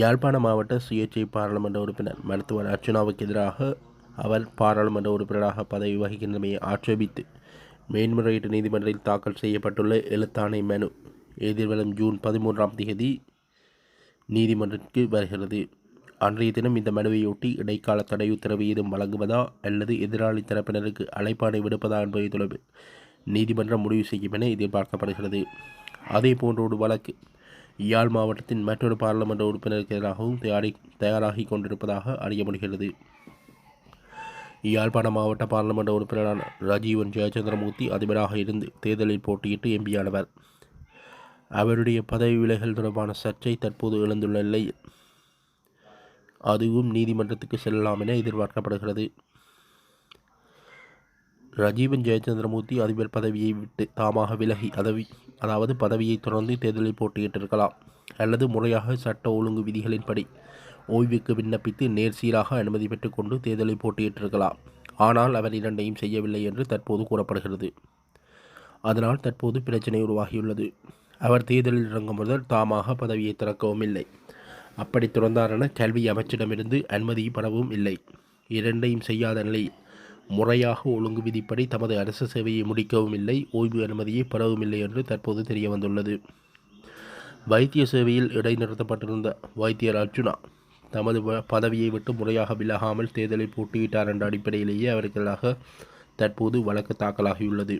யாழ்ப்பாண மாவட்ட சுயேட்சை பாராளுமன்ற உறுப்பினர் மருத்துவர் அர்ச்சுனாவுக்கு எதிராக அவர் பாராளுமன்ற உறுப்பினராக பதவி வகிக்கின்றமையை ஆட்சேபித்து மேன்முறையீட்டு நீதிமன்றத்தில் தாக்கல் செய்யப்பட்டுள்ள எழுத்தாணை மனு எதிர்வரும் ஜூன் பதிமூன்றாம் தேதி நீதிமன்றத்திற்கு வருகிறது. அன்றைய தினம் இந்த மனுவையொட்டி இடைக்கால தடை உத்தரவு ஏதும் வழங்குவதா அல்லது எதிராளி தரப்பினருக்கு அழைப்பாணை விடுப்பதா என்பதை தொடர்பில் நீதிமன்றம் முடிவு செய்யும் என எதிர்பார்க்கப்படுகிறது. அதே போன்ற ஒரு வழக்கு யாழ் மாவட்டத்தின் மற்றொரு பாராளுமன்ற உறுப்பினருக்கு எதிராகவும் தயாரி தயாராகி கொண்டிருப்பதாக அறியப்படுகிறது. யாழ்ப்பாண மாவட்ட பாராளுமன்ற உறுப்பினரான ராஜீவன் ஜெயச்சந்திரமூர்த்தி அதிபராக இருந்து தேர்தலில் போட்டியிட்டு எம்பியானவர். அவருடைய பதவி விலகல் தொடர்பான சர்ச்சை தற்போது எழுந்துள்ள நிலையில் அதுவும் நீதிமன்றத்துக்கு செல்லலாம் என எதிர்பார்க்கப்படுகிறது. ரஜீவன் ஜெயச்சந்திரமூர்த்தி அதிபர் பதவியை விட்டு தாமாக விலகி அதவி அதாவது பதவியை தொடர்ந்து தேர்தலில் போட்டியிட்டிருக்கலாம் அல்லது முறையாக சட்ட ஒழுங்கு விதிகளின்படி ஓய்வுக்கு விண்ணப்பித்து நேர்சீராக அனுமதி பெற்றுக்கொண்டு தேர்தலில் போட்டியிட்டிருக்கலாம். ஆனால் அவர் இரண்டையும் செய்யவில்லை என்று தற்போது கூறப்படுகிறது. அதனால் தற்போது பிரச்சனை உருவாகியுள்ளது. அவர் தேர்தலில் இறங்கும் முதல் தாமாக பதவியை திறக்கவும் இல்லை. அப்படி துறந்தார் கல்வி அமைச்சிடமிருந்து அனுமதி பெறவும் இல்லை. இரண்டையும் செய்யாத நிலையில் முறையாக ஒழுங்கு விதிப்படி தமது அரசு சேவையை முடிக்கவும் இல்லை ஓய்வு அனுமதியை பெறவும் இல்லை என்று தற்போது தெரிய வந்துள்ளது. வைத்திய சேவையில் இடைநிறுத்தப்பட்டிருந்த வைத்தியர் அர்ஜுனா தமது வ- பதவியை விட்டு முறையாக விலகாமல் தேர்தலில் போட்டியிட்டார் என்ற அடிப்படையிலேயே அவருக்கு எதிராக தற்போது வழக்கு தாக்கலாகியுள்ளது.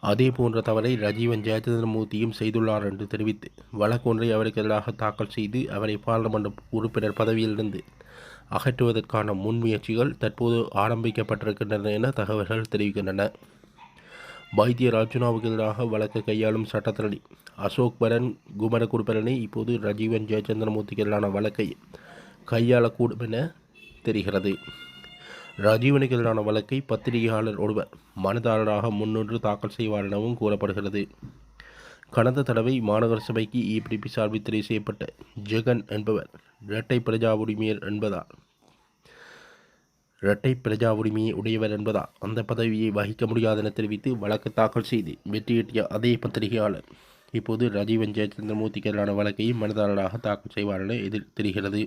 அதே போன்ற தவறை ரஜீவன் ஜெயச்சந்திரமூர்த்தியும் செய்துள்ளார் என்று தெரிவித்து வழக்கொன்றை அவருக்கு எதிராக தாக்கல் செய்து அவரை பாராளுமன்ற உறுப்பினர் பதவியிலிருந்து அகற்றுவதற்கான முன்முயற்சிகள் தற்போது ஆரம்பிக்கப்பட்டிருக்கின்றன என தகவல்கள் தெரிவிக்கின்றன. வைத்திய ராஜுனாவுக்கு எதிராக வழக்கு கையாளும் சட்டத்திரணி அசோக் பரன் குமரகுருபரனை இப்போது ரஜீவன் ஜெயச்சந்திரமூர்த்திக்கு எதிரான வழக்கை கையாளக்கூடும் என தெரிகிறது. ரஜீவனுக்கு எதிரான வழக்கை பத்திரிகையாளர் ஒருவர் மனுதாரராக முன்னின்று தாக்கல் செய்வார் எனவும் கூறப்படுகிறது. கடந்த தடவை மாநகர சபைக்கு இபிடிபி சார்பில் தெரிவு செய்யப்பட்ட ஜெகன் என்பவர் இரட்டை பிரஜா உரிமையர் என்பதால் இரட்டை பிரஜா உரிமையை உடையவர் என்பதால் அந்த பதவியை வகிக்க முடியாது என தெரிவித்து வழக்கு தாக்கல் செய்து வெற்றியீட்டிய அதே பத்திரிகையாளர். இப்போது ரஜீவன் ஜெயச்சந்திரமூர்த்திக்கு எதிரான வழக்கையும் மனதாளராக தாக்கல் செய்வார் என எதிர் தெரிகிறது.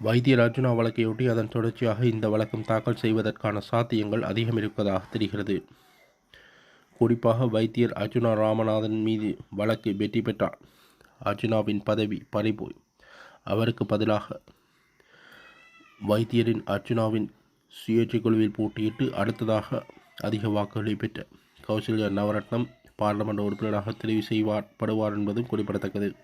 வைத்தியர் அர்ஜுனா வழக்கையொட்டி அதன் தொடர்ச்சியாக இந்த வழக்கம் தாக்கல் செய்வதற்கான சாத்தியங்கள் அதிகம் இருப்பதாக தெரிகிறது. குறிப்பாக வைத்தியர் அர்ஜுனா ராமநாதன் மீது வழக்கு வெற்றி பெற்றார். அர்ஜுனாவின் பதவி பறிபோய். அவருக்கு பதிலாக வைத்தியரின் அர்ஜுனாவின் சுயேட்சை குழுவில் போட்டியிட்டு அடுத்ததாக அதிக வாக்குகளை பெற்ற கௌசல்யா நவரத்னம் பாராளுமன்ற உறுப்பினராக தெரிவு செய்வார் படுவார் என்பதும் குறிப்பிடத்தக்கது.